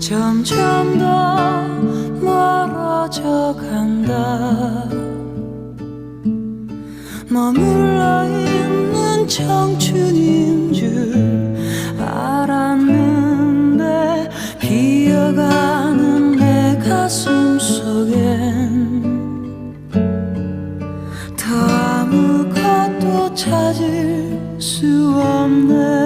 점점 더 멀어져 간다. 머물러 있는 청춘인 줄 알았는데 비어가는 내 가슴 속엔 더 아무것도 찾을 수 없네